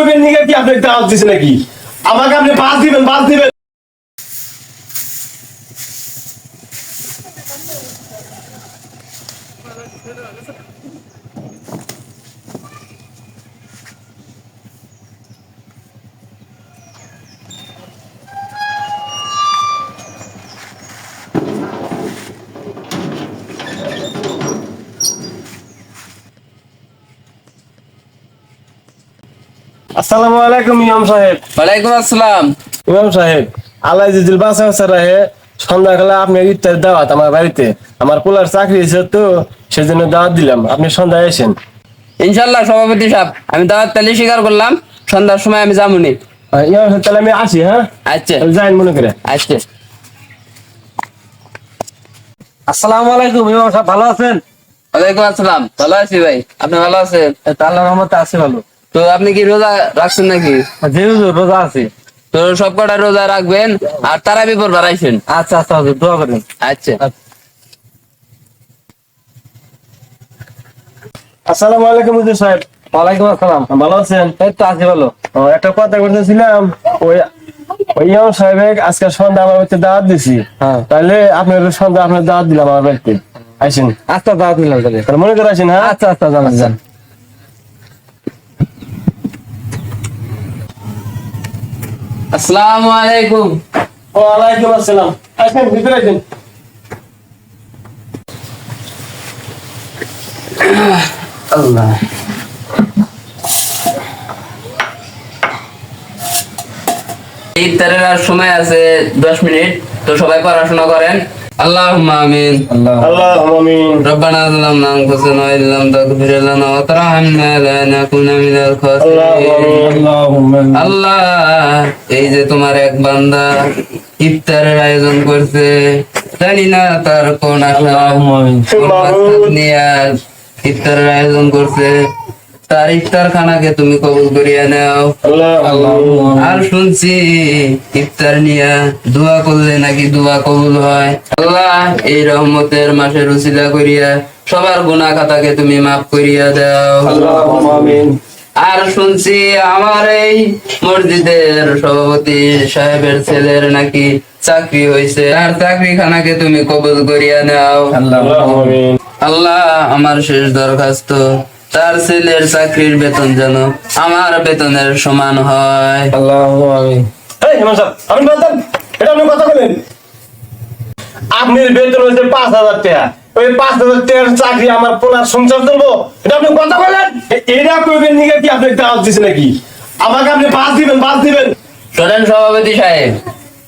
কইবেন নিকে কি আপনি দাওয়াত দিছেন নাকি? আমাকে আপনি বাস দিবেন বাস দিবেন। আসসালামু আলাইকুম ইমাম সাহেব। ওয়ালাইকুম আসসালাম। ইমাম সাহেব আল্লাহ জিজিল বাসা বাসা রাহে সন্ধ্যাবেলা আপনি ইফতার দাওয়াত আমার বাড়িতে। আমার পোলার চাকরি হয়েছে তো সেজন্য দাওয়াত দিলাম। আপনি সন্ধ্যায় এসেন ইনশাল্লাহ সভাপতি সাহেব আমি দাওয়াত তালি স্বীকার করলাম। সন্ধ্যার সময় আমি আর ইমাম সাহেব তাহলে আমি আসি হ্যাঁ? আচ্ছা। যাইন মনে করে। আচ্ছা। আসসালামু আলাইকুম ইমাম সাহেব ভালো আছেন? ওয়ালাইকুম আসসালাম। ভালো আছি ভাই আপনি ভালো আছেন? আল্লাহর রহমতে আছি ভালো। তো আপনি কি রোজা রাখছেন নাকি? জি হুজুর রোজা আছি। তো সব কটা রোজা রাখবেন আর তারা বিপর বাড়াইছেন আচ্ছা আচ্ছা হুজুর দোয়া করেন। আচ্ছা। আসসালামু আলাইকুম হুজুর সাহেব। ওয়ালাইকুম আসসালাম। ভালো আছেন? এই তো আছি ভালো। একটা কথা বলতেছিলাম ওই ওই ইমাম সাহেব আজকে সন্ধ্যা আমার বাড়িতে দাওয়াত দিছি। হ্যাঁ। তাহলে আপনার সন্ধ্যা আপনার দাওয়াত দিলাম আমার বাড়িতে। আসেন আচ্ছা দাওয়াত নিলাম তাহলে। তাহলে মনে করে আসেন হ্যাঁ? আচ্ছা আচ্ছা জানান। আসসালামু আলাইকুম। ওয়ালাইকুম আসসালাম। আসেন ভিতরে আসেন। আল্লাহ। ইফতারের আর সময় আছে দশ মিনিট তো সবাই পড়াশোনা করেন। আল্লাহ আমিন আল্লাহ আমিন ربنا ظلمنا انفسنا وان لم تغفر لنا وترحمنا لنكون من الخاسرين আল্লাহুম্মা আল্লাহ এই যে তোমার এক বান্দা ইফতারের আয়োজন করছে জানি না তার কোন আশা কোন মাকসাদ নিয়ে আজ ইফতারের আয়োজন করছে তার ইফতার খানাকে তুমি কবুল করিয়া নাও। আর শুনছি ইফতার নিয়া দোয়া করলে নাকি দোয়া কবুল হয়। আল্লাহ এই রহমতের মাসে রুসিলা করিয়া সবার গুনাহ খাতাকে তুমি মাফ করিয়া দাও। আমিন। আর শুনছি আমার এই মসজিদের সভাপতি সাহেবের ছেলের নাকি চাকরি হয়েছে আর চাকরি খানাকে তুমি কবুল করিয়া নাও। আল্লাহ আমার শেষ দরখাস্ত তার ছেলের চাকরির বেতন যেন আমার বেতনের সমান হয়। ইমাম সাহেব আপনি বলতেন এটা আপনি কথা বলেন। আপনার বেতন হচ্ছে পাঁচ হাজার টাকা। ওই পাঁচ হাজার টাকার চাকরি আমার পোলার সংসার চলবো এটা আপনি কথা বলেন। এ- এরা কইবেন নিকে কি আপনি দিছেন নাকি? আমাকে আপনি বাস দিবেন বাস দিবেন। শোনেন সভাপতি সাহেব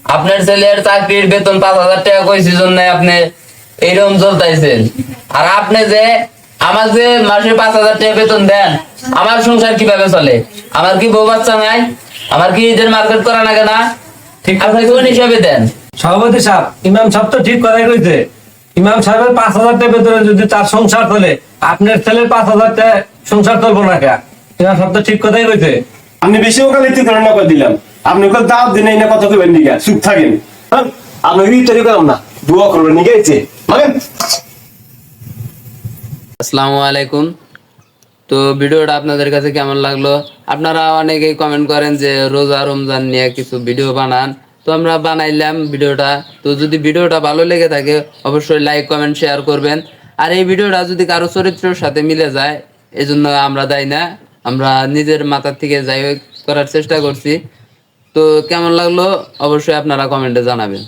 আপনার ছেলের চাকরির বেতন পাঁচ হাজার টাকা কইছি জন্য আপনি এইরকম চলতেছেন আর আপনি যে আমার যে মাসে পাঁচ হাজার টাকা বেতন দেন আমার সংসার কীভাবে চলে? আমার কি বউ বাচ্চা নাই? আমার কি ঈদের মার্কেট করা লাগে না? ঠিক। আপনি কোন হিসাবে দেন? সভাপতি সাহেব ইমাম সাহেব তো ঠিক কথাই কইছে। ইমাম সাহেবের পাঁচ হাজার টাকা বেতনে যদি তার সংসার চলে আপনার ছেলের পাঁচ হাজার টাকা সংসার চলবো না কে ইমাম সাহেব তো ঠিক কথাই কইছে। আপনি বেশি ওখানে ইতি করেন না করে দিলাম। আপনি ওকে দাওয়াত দিন এই না কথা কইবেন নিকা চুপ থাকেন। হ্যাঁ আপনি ইফতারি করাম না। দোয়া করবেন ইচ্ছে মানে আসসালামু আলাইকুম। তো ভিডিওটা আপনাদের কাছে কেমন লাগল? আপনারা অনেকেই কমেন্ট করেন যে রোজা রমজান নিয়ে কিছু ভিডিও বানান। তো আমরা বানাইলাম ভিডিওটা। তো যদি ভিডিওটা ভালো লেগে থাকে, অবশ্যই লাইক কমেন্ট শেয়ার করবেন। আর এই ভিডিওটা যদি কারও চরিত্রের সাথে মিলে যায়, এজন্য আমরা দাই না। আমরা নিজের মাথার থেকে যাই করার চেষ্টা করছি। তো কেমন লাগল? অবশ্যই আপনারা কমেন্টে জানাবেন।